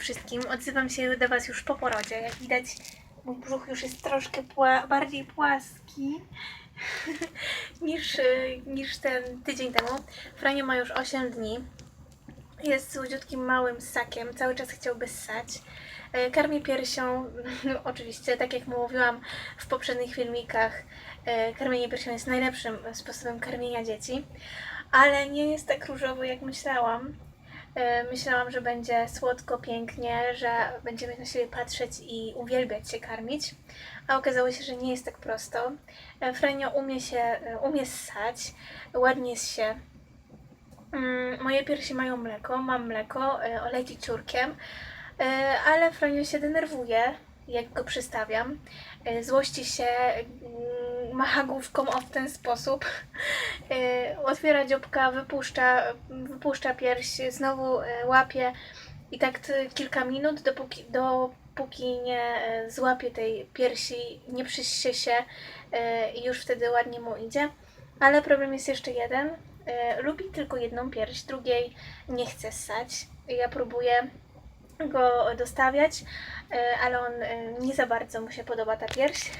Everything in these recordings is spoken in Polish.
wszystkim. Odzywam się do Was już po porodzie. Jak widać, mój brzuch już jest troszkę pła- bardziej płaski niż, y, niż ten tydzień temu. Franio ma już 8 dni. Jest słodziutkim małym ssakiem, cały czas chciałby ssać. E, Karmię piersią, no, oczywiście, tak jak mówiłam w poprzednich filmikach, e, karmienie piersią jest najlepszym sposobem karmienia dzieci, ale nie jest tak różowo jak myślałam. E, Myślałam, że będzie słodko, pięknie, że będziemy na siebie patrzeć i uwielbiać się karmić, a okazało się, że nie jest tak prosto. E, Franio umie się, e, umie ssać, ładnie się. Mm, Moje piersi mają mleko, mam mleko, olejki ciurkiem, ale Franio się denerwuje, jak go przystawiam. Złości się, macha główką o w ten sposób, e, otwiera dzióbka, wypuszcza, wypuszcza pierś, znowu e, łapie i tak kilka minut, dopóki, dopóki nie e, złapie tej piersi, nie przyście się i już wtedy ładnie mu idzie. Ale problem jest jeszcze jeden. Lubi tylko jedną pierś, drugiej nie chce ssać. Ja próbuję go dostawiać, e, ale on e, nie za bardzo mu się podoba ta pierś.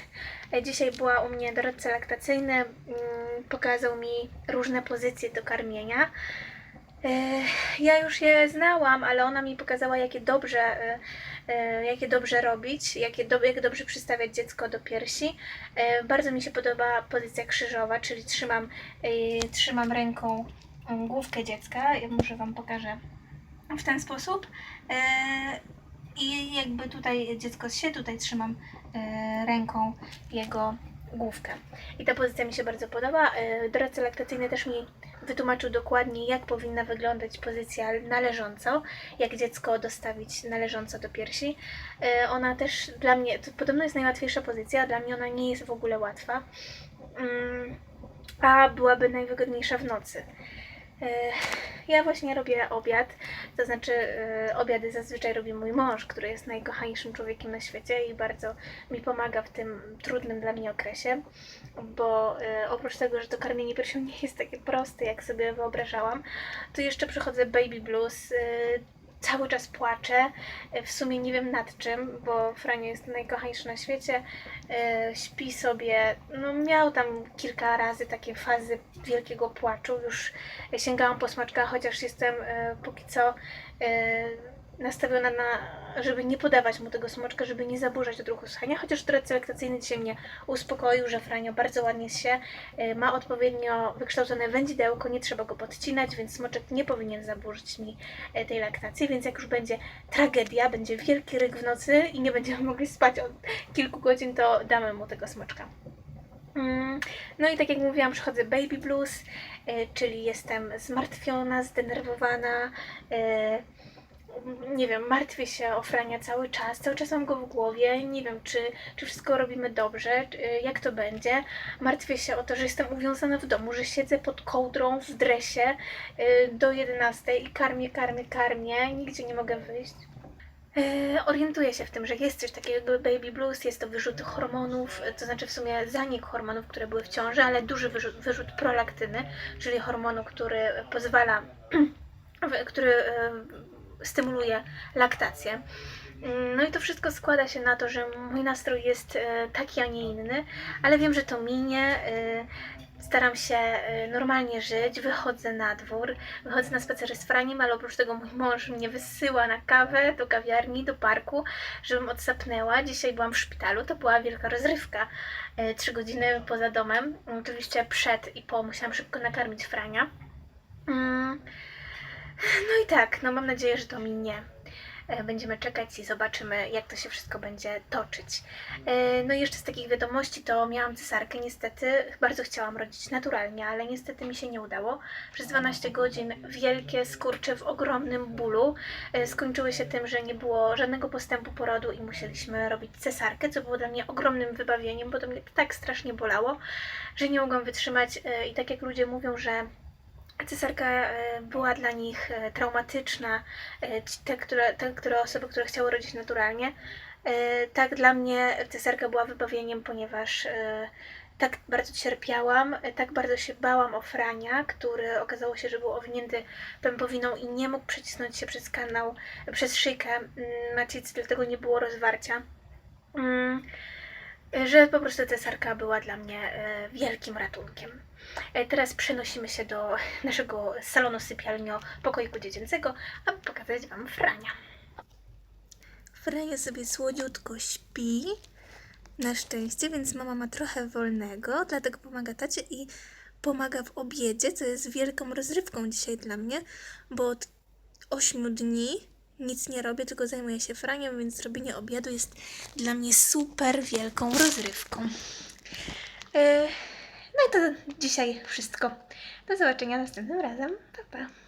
E, Dzisiaj była u mnie doradca laktacyjny, mm, pokazał mi różne pozycje do karmienia. Ja już je znałam, ale ona mi pokazała, jakie dobrze, jakie dobrze robić, jakie do, jak dobrze przystawiać dziecko do piersi. Bardzo mi się podoba pozycja krzyżowa, czyli trzymam, trzymam ręką mm, główkę dziecka. Ja może Wam pokażę w ten sposób. E, I jakby tutaj dziecko się, tutaj trzymam e, ręką jego główkę. I ta pozycja mi się bardzo podoba. E, Doradca laktacyjny też mi wytłumaczył dokładnie, jak powinna wyglądać pozycja należąco, jak dziecko dostawić należąco do piersi. Ona też dla mnie, to podobno jest najłatwiejsza pozycja, a dla mnie ona nie jest w ogóle łatwa. Mm, A byłaby najwygodniejsza w nocy. E, Ja właśnie robię obiad, to znaczy e, obiady zazwyczaj robi mój mąż, który jest najkochańszym człowiekiem na świecie i bardzo mi pomaga w tym trudnym dla mnie okresie, bo e, oprócz tego, że to karmienie piersią nie jest takie proste, jak sobie wyobrażałam, to jeszcze przychodzę baby blues, cały czas płaczę, e, w sumie nie wiem nad czym, bo Franio jest najkochańszy na świecie, e, śpi sobie, no miał tam kilka razy takie fazy wielkiego płaczu, już sięgałam po smaczka, chociaż jestem e, póki co nastawiona na, żeby nie podawać mu tego smoczka, żeby nie zaburzać odruchu ssania, chociaż doradca laktacyjny dzisiaj mnie uspokoił, że Franio bardzo ładnie się, e, ma odpowiednio wykształcone wędzidełko, nie trzeba go podcinać, więc smoczek nie powinien zaburzyć mi e, tej laktacji, więc jak już będzie tragedia, będzie wielki ryk w nocy i nie będziemy mogli spać od kilku godzin, to damy mu tego smoczka. Mm, No i tak jak mówiłam, przychodzę baby blues, e, czyli jestem zmartwiona, zdenerwowana, nie wiem, martwię się o Frania cały czas, cały czas mam go w głowie, nie wiem, czy, czy wszystko robimy dobrze, e, jak to będzie. Martwię się o to, że jestem uwiązana w domu, że siedzę pod kołdrą w dresie e, do 11 i karmię, karmię, karmię, nigdzie nie mogę wyjść. E, Orientuję się w tym, że jest coś takiego baby blues, jest to wyrzut hormonów, to znaczy w sumie zanik hormonów, które były w ciąży, ale duży wyrzut, wyrzut prolaktyny, czyli hormonu, który pozwala, który stymuluje laktację. Mm, No i to wszystko składa się na to, że mój nastrój jest e, taki, a nie inny, ale wiem, że to minie. e, Staram się e, normalnie żyć, wychodzę na dwór, wychodzę na spacery z Franiem, ale oprócz tego mój mąż mnie wysyła na kawę do kawiarni, do parku, żebym odsapnęła. Dzisiaj byłam w szpitalu, to była wielka rozrywka. Trzy godziny poza domem, oczywiście przed i po musiałam szybko nakarmić Frania. Mm. No i tak, no mam nadzieję, że to minie. E, Będziemy czekać i zobaczymy, jak to się wszystko będzie toczyć. E, No i jeszcze z takich wiadomości to miałam cesarkę, niestety. Bardzo chciałam rodzić naturalnie, ale niestety mi się nie udało. Przez 12 godzin wielkie skurcze w ogromnym bólu e, skończyły się tym, że nie było żadnego postępu porodu i musieliśmy robić cesarkę, co było dla mnie ogromnym wybawieniem, bo to mnie tak strasznie bolało, że nie mogłam wytrzymać i tak jak ludzie mówią, że Cesarka e, była dla nich e, traumatyczna, e, te, które, te, które osoby, które chciały rodzić naturalnie. Tak dla mnie cesarka była wybawieniem, ponieważ tak bardzo cierpiałam, tak bardzo się bałam o Frania, który okazało się, że był owinięty pępowiną i nie mógł przecisnąć się przez kanał, przez szyjkę mm, macicy, dlatego nie było rozwarcia. Że po prostu cesarka była dla mnie e, wielkim ratunkiem. E, Teraz przenosimy się do naszego salonu sypialnio pokoiku dziecięcego, aby pokazać Wam Frania. Frania sobie słodziutko śpi, na szczęście, więc mama ma trochę wolnego, dlatego pomaga tacie i pomaga w obiedzie, co jest wielką rozrywką dzisiaj dla mnie, bo od 8 dni nic nie robię, tylko zajmuję się Franiem, więc robienie obiadu jest dla mnie super wielką rozrywką. Yy, no i to dzisiaj wszystko. Do zobaczenia następnym razem. Pa, pa.